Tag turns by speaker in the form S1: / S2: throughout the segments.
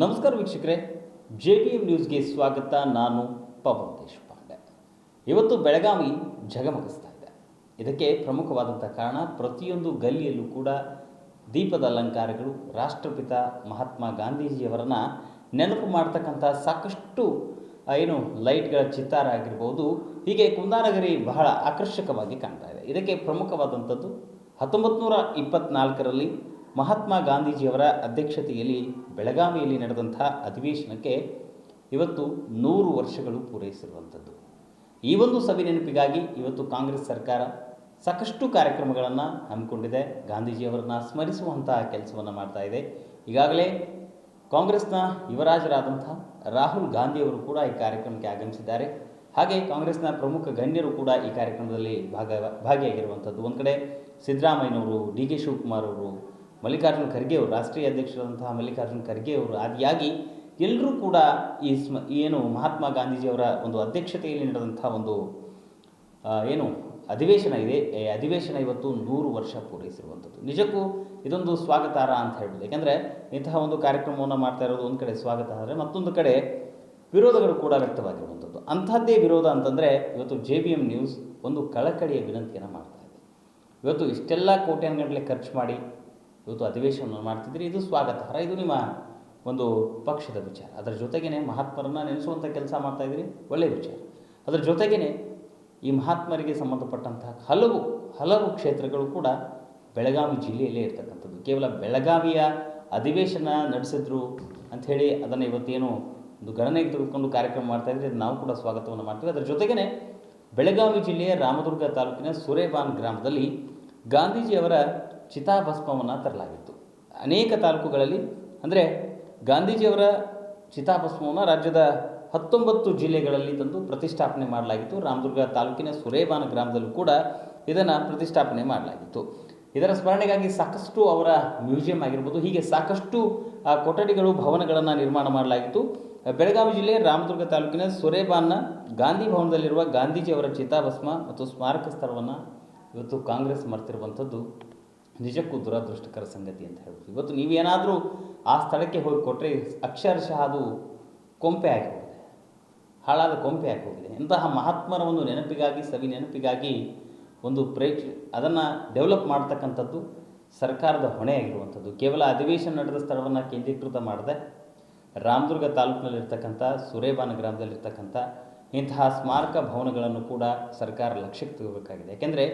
S1: ನಮಸ್ಕಾರ ವೀಕ್ಷಕರೇ J B M ನ್ಯೂಸ್ಗೆ ಸ್ವಾಗತ. ನಾನು ಪವನ್ ದೇಶಪಾಂಡೆ. ಇವತ್ತು ಬೆಳಗಾವಿ ಝಗಮಗಿಸ್ತಾ ಇದೆ. ಇದಕ್ಕೆ ಪ್ರಮುಖವಾದಂಥ ಕಾರಣ ಪ್ರತಿಯೊಂದು ಗಲ್ಲಿಯಲ್ಲೂ ಕೂಡ ದೀಪದ ಅಲಂಕಾರಗಳು. ರಾಷ್ಟ್ರಪಿತ ಮಹಾತ್ಮ ಗಾಂಧೀಜಿಯವರನ್ನ ನೆನಪು ಮಾಡ್ತಕ್ಕಂಥ ಸಾಕಷ್ಟು ಏನು ಲೈಟ್ಗಳ ಚಿತ್ತಾರ ಆಗಿರ್ಬೋದು. ಹೀಗೆ ಕುಂದಾನಗರಿ ಬಹಳ ಆಕರ್ಷಕವಾಗಿ ಕಾಣ್ತಾ ಇದೆ. ಇದಕ್ಕೆ ಪ್ರಮುಖವಾದಂಥದ್ದು ಹತ್ತೊಂಬತ್ತು ನೂರ ಇಪ್ಪತ್ನಾಲ್ಕರಲ್ಲಿ ಮಹಾತ್ಮ ಗಾಂಧೀಜಿಯವರ ಅಧ್ಯಕ್ಷತೆಯಲ್ಲಿ ಬೆಳಗಾವಿಯಲ್ಲಿ ನಡೆದಂಥ ಅಧಿವೇಶನಕ್ಕೆ ಇವತ್ತು ನೂರು ವರ್ಷಗಳು ಪೂರೈಸಿರುವಂಥದ್ದು. ಈ ಒಂದು ಸವಿ ನೆನಪಿಗಾಗಿ ಇವತ್ತು ಕಾಂಗ್ರೆಸ್ ಸರ್ಕಾರ ಸಾಕಷ್ಟು ಕಾರ್ಯಕ್ರಮಗಳನ್ನು ಹಮ್ಮಿಕೊಂಡಿದೆ. ಗಾಂಧೀಜಿಯವರನ್ನ ಸ್ಮರಿಸುವಂತಹ ಕೆಲಸವನ್ನು ಮಾಡ್ತಾ ಇದೆ. ಈಗಾಗಲೇ ಕಾಂಗ್ರೆಸ್ನ ಯುವರಾಜರಾದಂಥ ರಾಹುಲ್ ಗಾಂಧಿಯವರು ಕೂಡ ಈ ಕಾರ್ಯಕ್ರಮಕ್ಕೆ ಆಗಮಿಸಿದ್ದಾರೆ. ಹಾಗೆ ಕಾಂಗ್ರೆಸ್ನ ಪ್ರಮುಖ ಗಣ್ಯರು ಕೂಡ ಈ ಕಾರ್ಯಕ್ರಮದಲ್ಲಿ ಭಾಗ, ಭಾಗಿಯಾಗಿರುವಂಥದ್ದು. ಒಂದು ಕಡೆ ಸಿದ್ದರಾಮಯ್ಯನವರು, ಡಿ ಕೆ ಶಿವಕುಮಾರ್ ಅವರು ಮಲ್ಲಿಕಾರ್ಜುನ ಖರ್ಗೆ ಅವರು, ರಾಷ್ಟ್ರೀಯ ಅಧ್ಯಕ್ಷರಾದಂತಹ ಮಲ್ಲಿಕಾರ್ಜುನ ಖರ್ಗೆ ಅವರು ಆದಿಯಾಗಿ ಎಲ್ಲರೂ ಕೂಡ ಈ ಸ್ಮ ಏನು ಮಹಾತ್ಮ ಗಾಂಧೀಜಿಯವರ ಒಂದು ಅಧ್ಯಕ್ಷತೆಯಲ್ಲಿ ನಡೆದಂಥ ಒಂದು ಏನು ಅಧಿವೇಶನ ಇದೆ. ಈ ಅಧಿವೇಶನ ಇವತ್ತು ನೂರು ವರ್ಷ ಪೂರೈಸಿರುವಂಥದ್ದು. ನಿಜಕ್ಕೂ ಇದೊಂದು ಸ್ವಾಗತಾರ ಅಂತ ಹೇಳ್ಬೋದು. ಯಾಕೆಂದರೆ ಇಂತಹ ಒಂದು ಕಾರ್ಯಕ್ರಮವನ್ನು ಮಾಡ್ತಾ ಇರೋದು ಒಂದು ಕಡೆ ಸ್ವಾಗತ ಆದರೆ ಮತ್ತೊಂದು ಕಡೆ ವಿರೋಧಗಳು ಕೂಡ ವ್ಯಕ್ತವಾಗಿರುವಂಥದ್ದು. ಅಂಥದ್ದೇ ವಿರೋಧ ಅಂತಂದರೆ ಇವತ್ತು ಜೆ ಬಿ ಎಂ ನ್ಯೂಸ್ ಒಂದು ಕಳಕಳಿಯ ವಿನಂತಿಯನ್ನು ಮಾಡ್ತಾ ಇದೆ. ಇವತ್ತು ಇಷ್ಟೆಲ್ಲ ಕೋಟ್ಯಾನ್ಗಟ್ಟಲೆ ಖರ್ಚು ಮಾಡಿ ಇವತ್ತು ಅಧಿವೇಶನವನ್ನು ಮಾಡ್ತಿದ್ರಿ ಇದು ಸ್ವಾಗತಾರ್ಹ ಇದು ನಿಮ್ಮ ಒಂದು ಪಕ್ಷದ ವಿಚಾರ. ಅದರ ಜೊತೆಗೇ ಮಹಾತ್ಮರನ್ನು ನೆನೆಸುವಂಥ ಕೆಲಸ ಮಾಡ್ತಾ ಇದ್ದೀರಿ, ಒಳ್ಳೆಯ ವಿಚಾರ. ಅದರ ಜೊತೆಗೇ ಈ ಮಹಾತ್ಮರಿಗೆ ಸಂಬಂಧಪಟ್ಟಂತಹ ಹಲವು ಹಲವು ಕ್ಷೇತ್ರಗಳು ಕೂಡ ಬೆಳಗಾವಿ ಜಿಲ್ಲೆಯಲ್ಲೇ ಇರ್ತಕ್ಕಂಥದ್ದು. ಕೇವಲ ಬೆಳಗಾವಿಯ ಅಧಿವೇಶನ ನಡೆಸಿದ್ರು ಅಂಥೇಳಿ ಅದನ್ನು ಇವತ್ತೇನು ಒಂದು ಗಣನೆಗೆ ತೆಗೆದುಕೊಂಡು ಕಾರ್ಯಕ್ರಮ ಮಾಡ್ತಾ ಇದ್ರೆ ನಾವು ಕೂಡ ಸ್ವಾಗತವನ್ನು ಮಾಡ್ತೀವಿ. ಅದರ ಜೊತೆಗೇ ಬೆಳಗಾವಿ ಜಿಲ್ಲೆಯ ರಾಮದುರ್ಗ ತಾಲೂಕಿನ ಸುರೇಬಾನ್ ಗ್ರಾಮದಲ್ಲಿ ಗಾಂಧೀಜಿಯವರ ಚಿತಾಭಸ್ಮವನ್ನು ತರಲಾಗಿತ್ತು. ಅನೇಕ ತಾಲೂಕುಗಳಲ್ಲಿ, ಅಂದರೆ ಗಾಂಧೀಜಿಯವರ ಚಿತಾಭಸ್ಮವನ್ನು ರಾಜ್ಯದ ಹತ್ತೊಂಬತ್ತು ಜಿಲ್ಲೆಗಳಲ್ಲಿ ತಂದು ಪ್ರತಿಷ್ಠಾಪನೆ ಮಾಡಲಾಗಿತ್ತು. ರಾಮದುರ್ಗ ತಾಲೂಕಿನ ಸುರೇಬಾನ ಗ್ರಾಮದಲ್ಲೂ ಕೂಡ ಇದನ್ನು ಪ್ರತಿಷ್ಠಾಪನೆ ಮಾಡಲಾಗಿತ್ತು. ಇದರ ಸ್ಮರಣೆಗಾಗಿ ಸಾಕಷ್ಟು ಅವರ ಮ್ಯೂಸಿಯಂ ಆಗಿರ್ಬೋದು, ಹೀಗೆ ಸಾಕಷ್ಟು ಕೊಠಡಿಗಳು, ಭವನಗಳನ್ನು ನಿರ್ಮಾಣ ಮಾಡಲಾಗಿತ್ತು. ಬೆಳಗಾವಿ ಜಿಲ್ಲೆಯ ರಾಮದುರ್ಗ ತಾಲೂಕಿನ ಸುರೇಬಾನ್ನ ಗಾಂಧಿ ಭವನದಲ್ಲಿರುವ ಗಾಂಧೀಜಿಯವರ ಚಿತಾಭಸ್ಮ ಮತ್ತು ಸ್ಮಾರಕ ಸ್ಥಳವನ್ನು ಇವತ್ತು ಕಾಂಗ್ರೆಸ್ ಮರ್ತಿರುವಂಥದ್ದು ನಿಜಕ್ಕೂ ದುರದೃಷ್ಟಕರ ಸಂಗತಿ ಅಂತ ಹೇಳ್ಬೋದು. ಇವತ್ತು ನೀವೇನಾದರೂ ಆ ಸ್ಥಳಕ್ಕೆ ಹೋಗಿ ಕೊಟ್ಟರೆ ಅಕ್ಷರಶಃ ಅದು ಕೊಂಪೆ ಆಗಿ ಹಾಳಾದ ಕೊಂಪೆ ಆಗಿ ಹೋಗಿದೆ ಇಂತಹ ಮಹಾತ್ಮರ ಒಂದು ನೆನಪಿಗಾಗಿ, ಸವಿ ನೆನಪಿಗಾಗಿ ಒಂದು ಪ್ರೇಕ್ಷ ಅದನ್ನು ಡೆವಲಪ್ ಮಾಡ್ತಕ್ಕಂಥದ್ದು ಸರ್ಕಾರದ ಹೊಣೆ ಆಗಿರುವಂಥದ್ದು. ಕೇವಲ ಅಧಿವೇಶನ ನಡೆದ ಸ್ಥಳವನ್ನು ಕೇಂದ್ರೀಕೃತ ಮಾಡದೆ ರಾಮದುರ್ಗ ತಾಲೂಕಿನಲ್ಲಿರ್ತಕ್ಕಂಥ ಸುರೇಬಾನ ಗ್ರಾಮದಲ್ಲಿರ್ತಕ್ಕಂಥ ಇಂತಹ ಸ್ಮಾರಕ ಭವನಗಳನ್ನು ಕೂಡ ಸರ್ಕಾರ ಲಕ್ಷ್ಯಕ್ಕೆ ತಗೋಬೇಕಾಗಿದೆ. ಯಾಕೆಂದರೆ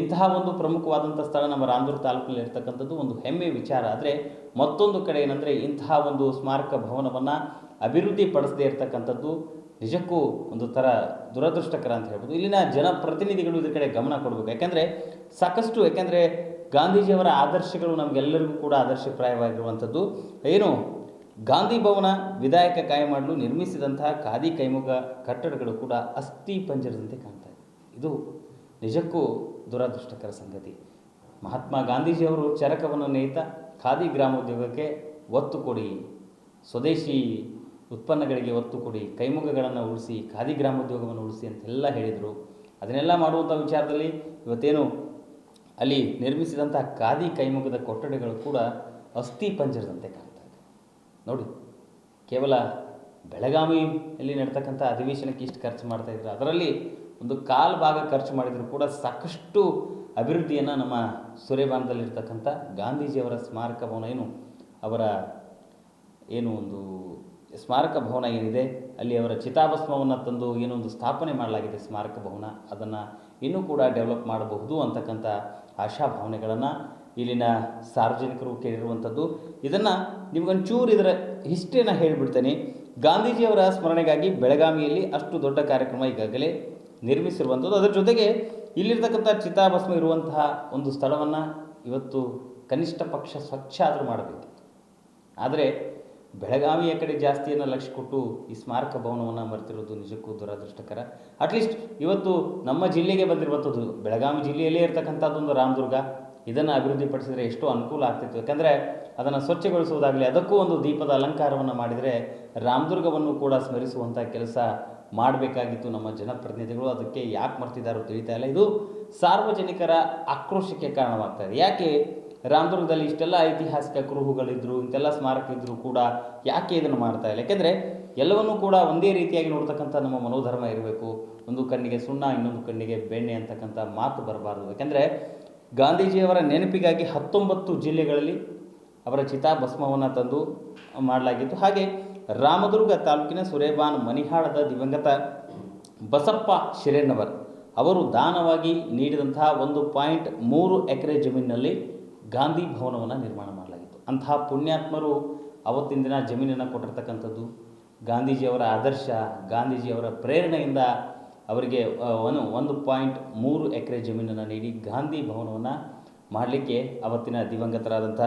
S1: ಇಂತಹ ಒಂದು ಪ್ರಮುಖವಾದಂಥ ಸ್ಥಳ ನಮ್ಮ ರಾಮದುರ್ಗ ತಾಲೂಕಿನಲ್ಲಿ ಇರ್ತಕ್ಕಂಥದ್ದು ಒಂದು ಹೆಮ್ಮೆ ವಿಚಾರ. ಆದರೆ ಮತ್ತೊಂದು ಕಡೆ ಏನಂದರೆ ಇಂತಹ ಒಂದು ಸ್ಮಾರಕ ಭವನವನ್ನು ಅಭಿವೃದ್ಧಿ ಪಡಿಸದೇ ಇರತಕ್ಕಂಥದ್ದು ನಿಜಕ್ಕೂ ಒಂದು ಥರ ದುರದೃಷ್ಟಕರ ಅಂತ ಹೇಳ್ಬೋದು. ಇಲ್ಲಿನ ಜನಪ್ರತಿನಿಧಿಗಳು ಇದ್ರ ಕಡೆ ಗಮನ ಕೊಡಬೇಕು. ಯಾಕೆಂದರೆ ಸಾಕಷ್ಟು ಯಾಕೆಂದರೆ ಗಾಂಧೀಜಿಯವರ ಆದರ್ಶಗಳು ನಮಗೆಲ್ಲರಿಗೂ ಕೂಡ ಆದರ್ಶಪ್ರಾಯವಾಗಿರುವಂಥದ್ದು. ಏನು ಗಾಂಧಿ ಭವನ ವಿಧಾಯಕ ಕಾಯ ಮಾಡಲು ನಿರ್ಮಿಸಿದಂತಹ ಖಾದಿ ಕೈಮುಗ ಕಟ್ಟಡಗಳು ಕೂಡ ಅಸ್ಥಿ ಪಂಜರದಂತೆ ಕಾಣ್ತಾ ಇದೆ. ಇದು ನಿಜಕ್ಕೂ ದುರದೃಷ್ಟಕರ ಸಂಗತಿ. ಮಹಾತ್ಮ ಗಾಂಧೀಜಿಯವರು ಚರಕವನ್ನು ನೇಯ್ತ ಖಾದಿ ಗ್ರಾಮೋದ್ಯೋಗಕ್ಕೆ ಒತ್ತು ಕೊಡಿ, ಸ್ವದೇಶಿ ಉತ್ಪನ್ನಗಳಿಗೆ ಒತ್ತು ಕೊಡಿ ಕೈಮುಖಗಳನ್ನು ಉಳಿಸಿ, ಖಾದಿ ಗ್ರಾಮೋದ್ಯೋಗವನ್ನು ಉಳಿಸಿ ಅಂತೆಲ್ಲ ಹೇಳಿದರು. ಅದನ್ನೆಲ್ಲ ಮಾಡುವಂಥ ವಿಚಾರದಲ್ಲಿ ಇವತ್ತೇನು ಅಲ್ಲಿ ನಿರ್ಮಿಸಿದಂತಹ ಖಾದಿ ಕೈಮುಗದ ಕೊಠಡಿಗಳು ಕೂಡ ಅಸ್ಥಿ ಪಂಜರದಂತೆ ಕಾಣ್ತಾ ಇದೆ. ನೋಡಿ, ಕೇವಲ ಬೆಳಗಾವಿಯಲ್ಲಿ ನಡ್ತಕ್ಕಂಥ ಅಧಿವೇಶನಕ್ಕೆ ಇಷ್ಟು ಖರ್ಚು ಮಾಡ್ತಾ ಇದ್ದರು ಅದರಲ್ಲಿ ಒಂದು ಕಾಲು ಭಾಗ ಖರ್ಚು ಮಾಡಿದರೂ ಕೂಡ ಸಾಕಷ್ಟು ಅಭಿವೃದ್ಧಿಯನ್ನು ನಮ್ಮ ಸುರೇಬಾನದಲ್ಲಿರ್ತಕ್ಕಂಥ ಗಾಂಧೀಜಿಯವರ ಸ್ಮಾರಕ ಭವನ ಏನು? ಅವರ ಏನು ಒಂದು ಸ್ಮಾರಕ ಭವನ ಏನಿದೆ? ಅಲ್ಲಿ ಅವರ ಚಿತಾಭಸ್ಮವನ್ನು ತಂದು ಏನೋ ಒಂದು ಸ್ಥಾಪನೆ ಮಾಡಲಾಗಿದೆ ಸ್ಮಾರಕ ಭವನ. ಅದನ್ನು ಇನ್ನೂ ಕೂಡ ಡೆವಲಪ್ ಮಾಡಬಹುದು ಅಂತಕ್ಕಂಥ ಆಶಾಭಾವನೆಗಳನ್ನು ಇಲ್ಲಿನ ಸಾರ್ವಜನಿಕರು ಕೇಳಿರುವಂಥದ್ದು. ಇದನ್ನು ನಿಮಗೊಂಚೂರು ಇದರ ಹಿಸ್ಟ್ರಿಯನ್ನು ಹೇಳಿಬಿಡ್ತೇನೆ. ಗಾಂಧೀಜಿಯವರ ಸ್ಮರಣೆಗಾಗಿ ಬೆಳಗಾವಿಯಲ್ಲಿ ಅಷ್ಟು ದೊಡ್ಡ ಕಾರ್ಯಕ್ರಮ ಈಗಾಗಲೇ ನಿರ್ಮಿಸಿರುವಂಥದ್ದು. ಅದರ ಜೊತೆಗೆ ಇಲ್ಲಿರ್ತಕ್ಕಂಥ ಚಿತಾಭಸ್ಮ ಇರುವಂತಹ ಒಂದು ಸ್ಥಳವನ್ನು ಇವತ್ತು ಕನಿಷ್ಠ ಪಕ್ಷ ಸ್ವಚ್ಛ ಆದರೂ ಮಾಡಬೇಕು. ಆದರೆ ಬೆಳಗಾವಿಯ ಕಡೆ ಜಾಸ್ತಿಯನ್ನು ಲಕ್ಷ್ಯ ಕೊಟ್ಟು ಈ ಸ್ಮಾರಕ ಭವನವನ್ನು ಮರೆತಿರೋದು ನಿಜಕ್ಕೂ ದುರದೃಷ್ಟಕರ. ಅಟ್ಲೀಸ್ಟ್ ಇವತ್ತು ನಮ್ಮ ಜಿಲ್ಲೆಗೆ ಬಂದಿರುವಂಥದ್ದು, ಬೆಳಗಾವಿ ಜಿಲ್ಲೆಯಲ್ಲೇ ಇರತಕ್ಕಂಥದ್ದೊಂದು ರಾಮದುರ್ಗ. ಇದನ್ನು ಅಭಿವೃದ್ಧಿಪಡಿಸಿದರೆ ಎಷ್ಟು ಅನುಕೂಲ ಆಗ್ತಿತ್ತು. ಯಾಕಂದರೆ ಅದನ್ನು ಸ್ವಚ್ಛಗೊಳಿಸುವುದಾಗಲಿ, ಅದಕ್ಕೂ ಒಂದು ದೀಪದ ಅಲಂಕಾರವನ್ನು ಮಾಡಿದರೆ ರಾಮದುರ್ಗವನ್ನು ಕೂಡ ಸ್ಮರಿಸುವಂಥ ಕೆಲಸ ಮಾಡಬೇಕಾಗಿತ್ತು ನಮ್ಮ ಜನಪ್ರತಿನಿಧಿಗಳು. ಅದಕ್ಕೆ ಯಾಕೆ ಮರ್ತಿದ್ದಾರೋ ತಿಳಿತಾ ಇಲ್ಲ. ಇದು ಸಾರ್ವಜನಿಕರ ಆಕ್ರೋಶಕ್ಕೆ ಕಾರಣವಾಗ್ತಾ ಇದೆ. ಯಾಕೆ ರಾಮದುರ್ಗದಲ್ಲಿ ಇಷ್ಟೆಲ್ಲ ಐತಿಹಾಸಿಕ ಕುರುಹುಗಳಿದ್ದರು ಇಂತೆಲ್ಲ ಸ್ಮಾರಕ ಇದ್ದರೂ ಕೂಡ ಯಾಕೆ ಇದನ್ನು ಮಾಡ್ತಾ ಇಲ್ಲ? ಯಾಕೆಂದರೆ ಎಲ್ಲವನ್ನೂ ಕೂಡ ಒಂದೇ ರೀತಿಯಾಗಿ ನೋಡ್ತಕ್ಕಂಥ ನಮ್ಮ ಮನೋಧರ್ಮ ಇರಬೇಕು. ಒಂದು ಕಣ್ಣಿಗೆ ಸುಣ್ಣ, ಇನ್ನೊಂದು ಕಣ್ಣಿಗೆ ಬೆಣ್ಣೆ ಅಂತಕ್ಕಂಥ ಮಾತು ಬರಬಾರ್ದು. ಯಾಕೆಂದರೆ ಗಾಂಧೀಜಿಯವರ ನೆನಪಿಗಾಗಿ ಹತ್ತೊಂಬತ್ತು ಜಿಲ್ಲೆಗಳಲ್ಲಿ ಅವರ ಚಿತಾಭಸ್ಮವನ್ನು ತಂದು ಮಾಡಲಾಗಿತ್ತು. ಹಾಗೆ ರಾಮದುರ್ಗ ತಾಲೂಕಿನ ಸುರೇಬಾನ್ ಮನಿಹಾಳದ ದಿವಂಗತ ಬಸಪ್ಪ ಶಿರೇಣ್ಣವರ್ ಅವರು ದಾನವಾಗಿ ನೀಡಿದಂತಹ ಒಂದು ಪಾಯಿಂಟ್ ಮೂರು ಎಕರೆ ಜಮೀನಿನಲ್ಲಿ ಗಾಂಧಿ ಭವನವನ್ನು ನಿರ್ಮಾಣ ಮಾಡಲಾಗಿತ್ತು. ಅಂತಹ ಪುಣ್ಯಾತ್ಮರು ಅವತ್ತಿನ ದಿನ ಜಮೀನನ್ನು ಕೊಟ್ಟಿರ್ತಕ್ಕಂಥದ್ದು ಗಾಂಧೀಜಿಯವರ ಆದರ್ಶ, ಗಾಂಧೀಜಿಯವರ ಪ್ರೇರಣೆಯಿಂದ ಅವರಿಗೆ ಒಂದು ಒಂದು ಪಾಯಿಂಟ್ ಮೂರು ಎಕರೆ ಜಮೀನನ್ನು ನೀಡಿ ಗಾಂಧಿ ಭವನವನ್ನು ಮಾಡಲಿಕ್ಕೆ ಅವತ್ತಿನ ದಿವಂಗತರಾದಂಥ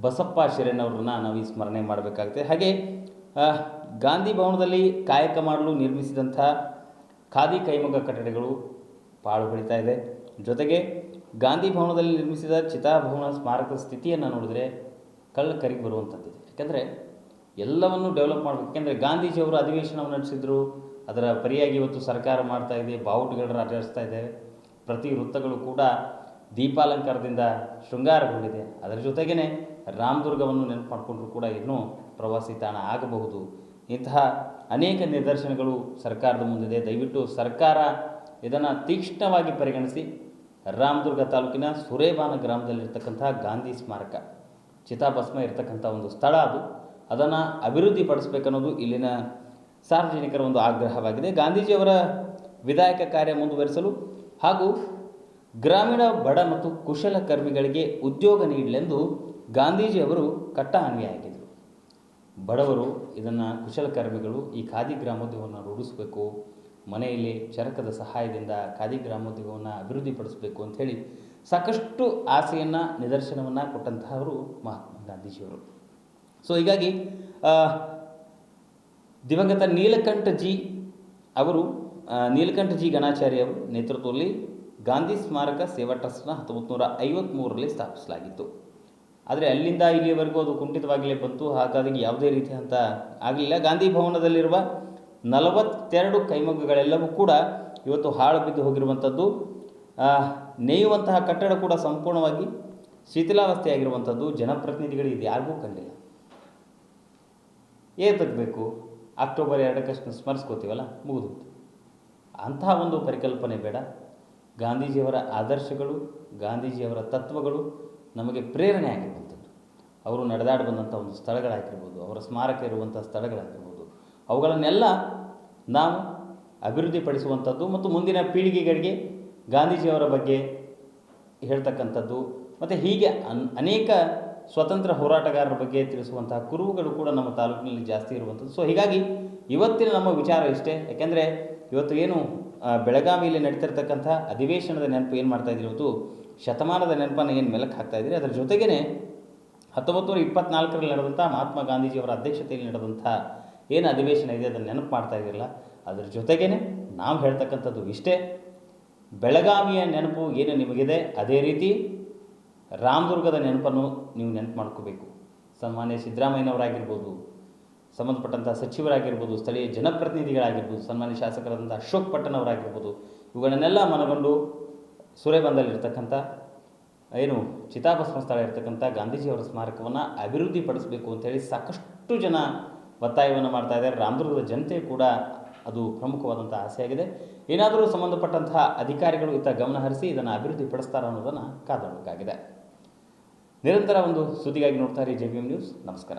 S1: ಬಸಪ್ಪ ಶಿರಣ್ಣವ್ರನ್ನ ನಾವು ಈ ಸ್ಮರಣೆ ಮಾಡಬೇಕಾಗುತ್ತೆ. ಹಾಗೆ ಗಾಂಧಿ ಭವನದಲ್ಲಿ ಕಾಯಕ ಮಾಡಲು ನಿರ್ಮಿಸಿದಂಥ ಖಾದಿ ಕೈಮಗ್ಗ ಕಟ್ಟಡಗಳು ಪಾಳು ಬೆಳೀತಾ ಇದೆ. ಜೊತೆಗೆ, ಗಾಂಧಿ ಭವನದಲ್ಲಿ ನಿರ್ಮಿಸಿದ ಚಿತಾಭವನ ಸ್ಮಾರಕದ ಸ್ಥಿತಿಯನ್ನು ನೋಡಿದರೆ ಕಳ್ಳ ಕರಿಗೆ ಬರುವಂಥದ್ದಿದೆ. ಯಾಕೆಂದರೆ, ಎಲ್ಲವನ್ನು ಡೆವಲಪ್ ಮಾಡಬೇಕು. ಯಾಕೆಂದರೆ, ಗಾಂಧೀಜಿಯವರು ಅಧಿವೇಶನವನ್ನು ನಡೆಸಿದ್ರು ಅದರ ಪರಿಯಾಗಿ ಇವತ್ತು ಸರ್ಕಾರ ಮಾಡ್ತಾ ಇದೆ ಬಾವುಟಗಳನ್ನು ಆಚರಿಸ್ತಾ ಇದ್ದೇವೆ ಪ್ರತಿ ವೃತ್ತಗಳು ಕೂಡ ದೀಪಾಲಂಕಾರದಿಂದ ಶೃಂಗಾರಗೊಂಡಿದೆ. ಅದರ ಜೊತೆಗೇ ರಾಮದುರ್ಗವನ್ನು ನೆನಪು ಮಾಡಿಕೊಂಡ್ರು ಕೂಡ ಇನ್ನೂ ಪ್ರವಾಸಿ ತಾಣ ಆಗಬಹುದು. ಇಂತಹ ಅನೇಕ ನಿದರ್ಶನಗಳು ಸರ್ಕಾರದ ಮುಂದಿದೆ. ದಯವಿಟ್ಟು ಸರ್ಕಾರ ಇದನ್ನು ತೀಕ್ಷ್ಣವಾಗಿ ಪರಿಗಣಿಸಿ. ರಾಮದುರ್ಗ ತಾಲೂಕಿನ ಸುರೇಬಾನ ಗ್ರಾಮದಲ್ಲಿರ್ತಕ್ಕಂಥ ಗಾಂಧಿ ಸ್ಮಾರಕ, ಚಿತಾಭಸ್ಮ ಇರತಕ್ಕಂಥ ಒಂದು ಸ್ಥಳ ಅದು. ಅದನ್ನು ಅಭಿವೃದ್ಧಿಪಡಿಸ್ಬೇಕನ್ನೋದು ಇಲ್ಲಿನ ಸಾರ್ವಜನಿಕರ ಒಂದು ಆಗ್ರಹವಾಗಿದೆ. ಗಾಂಧೀಜಿಯವರ ವಿಧಾಯಕ ಕಾರ್ಯ ಮುಂದುವರಿಸಲು ಹಾಗೂ ಗ್ರಾಮೀಣ ಬಡ ಮತ್ತು ಕುಶಲಕರ್ಮಿಗಳಿಗೆ ಉದ್ಯೋಗ ನೀಡಲೆಂದು ಗಾಂಧೀಜಿಯವರು ಕಟ್ಟ ಅನ್ವಯಾಗಿದ್ದರು ಬಡವರು ಇದನ್ನು ಕುಶಲಕರ್ಮಿಗಳು ಈ ಖಾದಿ ಗ್ರಾಮೋದ್ಯಮವನ್ನು ರೂಢಿಸಬೇಕು, ಮನೆಯಲ್ಲಿ ಚರಕದ ಸಹಾಯದಿಂದ ಖಾದಿ ಗ್ರಾಮೋದ್ಯಮವನ್ನು ಅಭಿವೃದ್ಧಿಪಡಿಸಬೇಕು ಅಂಥೇಳಿ ಸಾಕಷ್ಟು ಆಸೆಯನ್ನು, ನಿದರ್ಶನವನ್ನು ಕೊಟ್ಟಂತಹವರು ಮಹಾತ್ಮ ಗಾಂಧೀಜಿಯವರು. ಸೊ ಹೀಗಾಗಿ ದಿವಂಗತ ನೀಲಕಂಠ ಜಿ ಅವರು ನೀಲಕಂಠ ಜಿ ಗಣಾಚಾರ್ಯ ಅವರು ನೇತೃತ್ವದಲ್ಲಿ ಗಾಂಧಿ ಸ್ಮಾರಕ ಸೇವಾ ಟ್ರಸ್ಟ್ನ ಹತ್ತೊಂಬತ್ತು ನೂರ ಐವತ್ತ್ಮೂರರಲ್ಲಿ ಸ್ಥಾಪಿಸಲಾಗಿತ್ತು. ಆದರೆ ಅಲ್ಲಿಂದ ಇಲ್ಲಿಯವರೆಗೂ ಅದು ಕುಂಠಿತವಾಗಲೇ ಬಂತು ಹಾಗಾಗಿ ಯಾವುದೇ ರೀತಿಯಂಥ ಆಗಲಿಲ್ಲ. ಗಾಂಧಿ ಭವನದಲ್ಲಿರುವ ನಲವತ್ತೆರಡು ಕೈಮಗ್ಗಗಳೆಲ್ಲವೂ ಕೂಡ ಇವತ್ತು ಹಾಳು ಬಿದ್ದು ಹೋಗಿರುವಂಥದ್ದು. ನೇಯುವಂತಹ ಕಟ್ಟಡ ಕೂಡ ಸಂಪೂರ್ಣವಾಗಿ ಶಿಥಿಲಾವಸ್ಥೆಯಾಗಿರುವಂಥದ್ದು. ಜನಪ್ರತಿನಿಧಿಗಳು ಇದು ಯಾರಿಗೂ ಕಂಡಿಲ್ಲ. ಏ ಬೇಕು? ಅಕ್ಟೋಬರ್ ಎರಡಕ್ಕಷ್ಟು ಸ್ಮರಿಸ್ಕೋತೀವಲ್ಲ? ಮುಗಿದು ಅಂತಹ ಒಂದು ಪರಿಕಲ್ಪನೆ ಬೇಡ. ಗಾಂಧೀಜಿಯವರ ಆದರ್ಶಗಳು, ಗಾಂಧೀಜಿಯವರ ತತ್ವಗಳು ನಮಗೆ ಪ್ರೇರಣೆ ಆಗಿರುವಂಥದ್ದು. ಅವರು ನಡೆದಾಡಿ ಬಂದಂಥ ಒಂದು ಸ್ಥಳಗಳಾಗಿರ್ಬೋದು, ಅವರ ಸ್ಮಾರಕ ಇರುವಂಥ ಸ್ಥಳಗಳಾಗಿರ್ಬೋದು, ಅವುಗಳನ್ನೆಲ್ಲ ನಾವು ಅಭಿವೃದ್ಧಿಪಡಿಸುವಂಥದ್ದು ಮತ್ತು ಮುಂದಿನ ಪೀಳಿಗೆಗಳಿಗೆ ಗಾಂಧೀಜಿಯವರ ಬಗ್ಗೆ ಹೇಳ್ತಕ್ಕಂಥದ್ದು, ಮತ್ತು ಹೀಗೆ ಅನ್, ಅನೇಕ ಸ್ವತಂತ್ರ ಹೋರಾಟಗಾರರ ಬಗ್ಗೆ ತಿಳಿಸುವಂತಹ ಕುರುಹುಗಳು ಕೂಡ ನಮ್ಮ ತಾಲೂಕಿನಲ್ಲಿ ಜಾಸ್ತಿ ಇರುವಂಥದ್ದು. ಸೊ ಹೀಗಾಗಿ ಇವತ್ತಿನ ನಮ್ಮ ವಿಚಾರ ಇಷ್ಟೇ. ಯಾಕೆಂದರೆ ಇವತ್ತು ಏನು ಬೆಳಗಾವಿಯಲ್ಲಿ ನಡೀತಿರ್ತಕ್ಕಂಥ ಅಧಿವೇಶನದ ನೆನಪು ಏನು ಮಾಡ್ತಾ ಇದ್ದೀರಿ ಇವತ್ತು? ಶತಮಾನದ ನೆನಪನ್ನು ಏನು ಮೆಲಕ್ಕೆ ಹಾಕ್ತಾ ಇದ್ದೀರಿ? ಅದರ ಜೊತೆಗೇ ಹತ್ತೊಂಬತ್ತು ನೂರ ಇಪ್ಪತ್ನಾಲ್ಕರಲ್ಲಿ ನಡೆದಂಥ ಮಹಾತ್ಮ ಗಾಂಧೀಜಿಯವರ ಅಧ್ಯಕ್ಷತೆಯಲ್ಲಿ ನಡೆದಂಥ ಏನು ಅಧಿವೇಶನ ಇದೆ, ಅದನ್ನು ನೆನಪು ಮಾಡ್ತಾ ಇದ್ದೀರಲ್ಲ? ಅದ್ರ ಜೊತೆಗೇ ನಾವು ಹೇಳ್ತಕ್ಕಂಥದ್ದು ಇಷ್ಟೇ. ಬೆಳಗಾವಿಯ ನೆನಪು ಏನು ನಿಮಗಿದೆ? ಅದೇ ರೀತಿ ರಾಮದುರ್ಗದ ನೆನಪನ್ನು ನೀವು ನೆನಪು ಮಾಡ್ಕೋಬೇಕು. ಸನ್ಮಾನ್ಯ ಸಿದ್ದರಾಮಯ್ಯನವರಾಗಿರ್ಬೋದು ಸಂಬಂಧಪಟ್ಟಂಥ ಸಚಿವರಾಗಿರ್ಬೋದು, ಸ್ಥಳೀಯ ಜನಪ್ರತಿನಿಧಿಗಳಾಗಿರ್ಬೋದು, ಸನ್ಮಾನ್ಯ ಶಾಸಕರಾದಂಥ ಅಶೋಕ್ ಪಟ್ಟಣವರಾಗಿರ್ಬೋದು, ಇವುಗಳನ್ನೆಲ್ಲ ಮನಗೊಂಡು ಸುರೇಬಂದಲ್ಲಿರ್ತಕ್ಕಂಥ, ಏನು ಚಿತಾಭಸ್ಮ ಸ್ಥಳ ಇರ್ತಕ್ಕಂಥ ಗಾಂಧೀಜಿಯವರ ಸ್ಮಾರಕವನ್ನು ಅಭಿವೃದ್ಧಿಪಡಿಸಬೇಕು ಅಂತೇಳಿ ಸಾಕಷ್ಟು ಜನ ಒತ್ತಾಯವನ್ನು ಮಾಡ್ತಾ ಇದ್ದಾರೆ. ರಾಮದುರ್ಗದ ಜನತೆ ಕೂಡ ಅದು ಪ್ರಮುಖವಾದಂಥ ಆಸೆಯಾಗಿದೆ. ಏನಾದರೂ ಸಂಬಂಧಪಟ್ಟಂತಹ ಅಧಿಕಾರಿಗಳು ಇತ್ತ ಗಮನ ಹರಿಸಿ ಇದನ್ನು ಅಭಿವೃದ್ಧಿಪಡಿಸ್ತಾರೆ ಅನ್ನೋದನ್ನು ಕಾದಾಡಬೇಕಾಗಿದೆ ನಿರಂತರ ಒಂದು ಸುದ್ದಿಗಾಗಿ ನೋಡ್ತಾ ಇರಿ ಜೆ ಬಿ ಎಂ ನ್ಯೂಸ್ ನಮಸ್ಕಾರ.